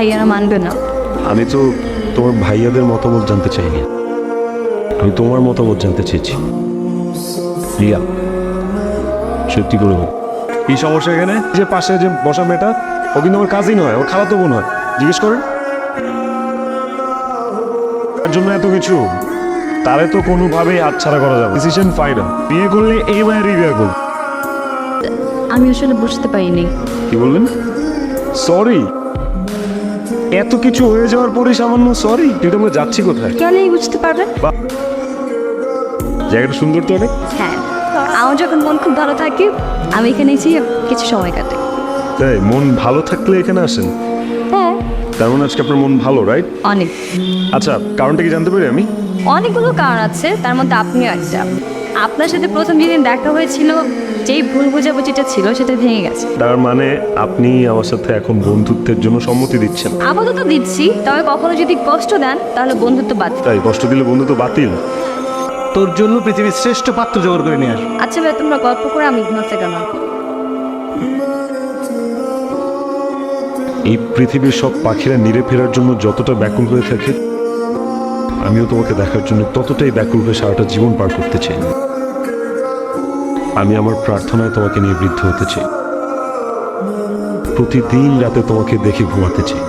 ভাইয়ারা মানবে না। আমি তো তোমার ভাইয়াদের মতামত জানতে চাইনি। আমি তোমার মতামত জানতে চেয়েছি। রিয়া সত্যি করে বল। কি সমস্যা এখানে? যে পাশে যে বসা মেয়েটা ও কিন্তু আমার কাজই নয় ওর খালাতো বোন হয়। জিজ্ঞেস করেন? তার জন্য এত কিছু? তারে তো কোনোভাবেই হাতছাড়া করা যাবে ডিসিশন ফাইনাল বিয়ে করলে এই মায়েরই বিয়ে করব। আমি আসলে বুঝতে পারিনি। কি বললেন? সরি এত কিছু হয়ে যাওয়ার পরে সামান্য সরি কিন্তু আমরা যাচ্ছি কোথায়? গেলেই বুঝতে পারবে? জায়গাটা সুন্দর তো অনেক? হ্যাঁ। আমার যখন মন খুব ভালো থাকে আমি এখানে এসে কিছু সময় কাটে তাই মন ভালো থাকলে এখানে আসেন? হ্যাঁ। তার মানে আজকে আপনার মন ভালো রাইট অনেক। আচ্ছা কারণটা কি জানতে পারি আমি? অনেকগুলো কারণ আছে তার মধ্যে আপনিও একটা। আপনার সাথে প্রথম যেদিন দেখা হয়েছিল যেই ভুল বোঝাবুঝিটা ছিল সেটা ভেঙে গেছে। তার মানে আপনি আমার সাথে এখন বন্ধুত্বের জন্য সম্মতি দিচ্ছেন? আপাতত দিচ্ছি তবে কখনো যদি কষ্ট দেন তাহলে বন্ধুত্ব বাদ তাই কষ্ট দিলে বন্ধুত্ব বাতিল? তোর জন্য পৃথিবীর শ্রেষ্ঠ পাত্র জোগাড় করে নিয়ে আস। আচ্ছা ভাই তোমরা গল্প করে আমি ঘুমাতে গেলাম। এই পৃথিবীর সব পাখিরা নিরে ফেরার জন্য যতটা ব্যাকুল হয়ে থাকে আমিও তোমাকে দেখার জন্য ততটাই ব্যাকুল হয়ে সারাটা জীবন পার করতে চাই। আমি আমার প্রার্থনায় তোমাকে নিয়ে বৃদ্ধ হতে চাই প্রতিদিন রাতে তোমাকে দেখে ঘুমাতে চাই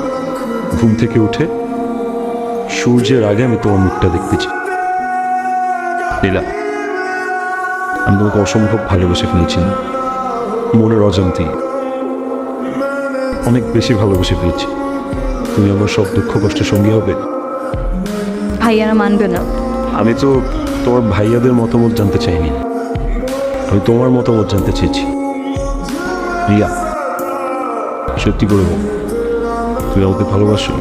ঘুম থেকে উঠে সূর্যের আগে আমি তোমার মুখটা দেখতে চাই লীলা আমি তোমাকে অসম্ভব ভালোবেসে ফেলেছি। মনের অজান্তি অনেক বেশি ভালোবেসে ফেলেছি। তুমি আমার সব দুঃখ কষ্টের সঙ্গী হবে। ভাইয়ারা মানবে না। আমি তো তোমার ভাইয়াদের মতামত জানতে চাইনি। আমি তোমার মতামত জানতে চেয়েছি। রিয়া সত্যি করে তুমি আমাকে ভালোবাসো?